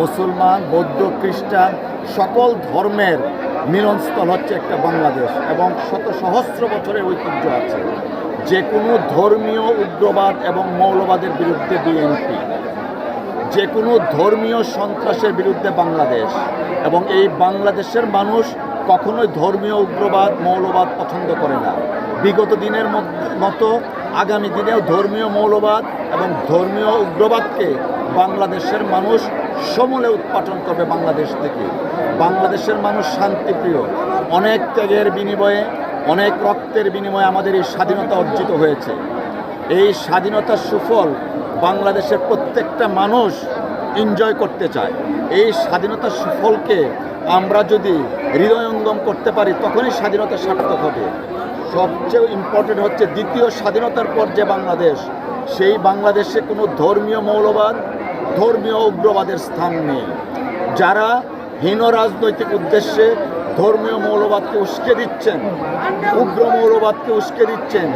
মুসলমান, বৌদ্ধ, খ্রিস্টান, সকল ধর্মের মিলনস্থল হচ্ছে একটা বাংলাদেশ এবং শত সহস্র বছরের ঐতিহ্য আছে। যে কোনো ধর্মীয় উগ্রবাদ এবং মৌলবাদের বিরুদ্ধে বিএনপি যে কোনো ধর্মীয় সন্ত্রাসের বিরুদ্ধে বাংলাদেশ এবং এই বাংলাদেশের মানুষ কখনোই ধর্মীয় উগ্রবাদ, মৌলবাদ পছন্দ করে না। বিগত দিনের মতো আগামী দিনেও ধর্মীয় মৌলবাদ এবং ধর্মীয় উগ্রবাদকে বাংলাদেশের মানুষ সমূলে উৎপাদন করবে বাংলাদেশ থেকে। বাংলাদেশের মানুষ শান্তিপ্রিয়। অনেক ত্যাগের বিনিময়ে, অনেক রক্তের বিনিময়ে আমাদের এই স্বাধীনতা অর্জিত হয়েছে। এই স্বাধীনতার সুফল বাংলাদেশের প্রত্যেকটা মানুষ এনজয় করতে চায়। এই স্বাধীনতার সুফলকে আমরা যদি হৃদয়ঙ্গম করতে পারি, তখনই স্বাধীনতা সার্থক হবে। সবচেয়ে ইম্পর্টেন্ট হচ্ছে দ্বিতীয় স্বাধীনতার পর যে বাংলাদেশ, সেই বাংলাদেশে কোনো ধর্মীয় মৌলবাদ ধর্মীয় উগ্রবাদের স্থান নেই যারা হীন রাজনৈতিক উদ্দেশ্যে ধর্মীয় মৌলবাদকে উস্কে দিচ্ছেন, উগ্র মৌলবাদকে উস্কে দিচ্ছেন,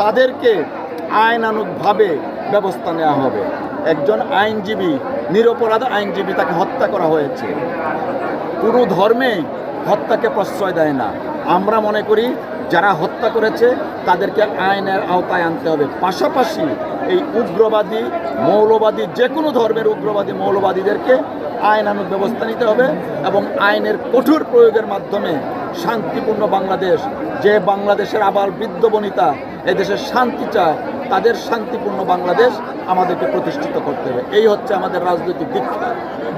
তাদেরকে আইনানুগভাবে ব্যবস্থা নেওয়া হবে। একজন আইনজীবী, নিরপরাধ আইনজীবী তাকে হত্যা করা হয়েছে। কোনো ধর্মে হত্যাকে প্রশ্রয় দেয় না। আমরা মনে করি, যারা হত্যা করেছে, তাদেরকে আইনের আওতায় আনতে হবে। পাশাপাশি এই উগ্রবাদী মৌলবাদী যে কোনো ধর্মের উগ্রবাদী মৌলবাদীদেরকে আইনানুক ব্যবস্থা নিতে হবে এবং আইনের কঠোর প্রয়োগের মাধ্যমে শান্তিপূর্ণ বাংলাদেশ, যে বাংলাদেশের আবার বৃদ্ধ বৃদ্ধবনিতা এদেশের শান্তি চায়, তাদের শান্তিপূর্ণ বাংলাদেশ আমাদেরকে প্রতিষ্ঠিত করতে হবে। এই হচ্ছে আমাদের রাজনৈতিক দীক্ষা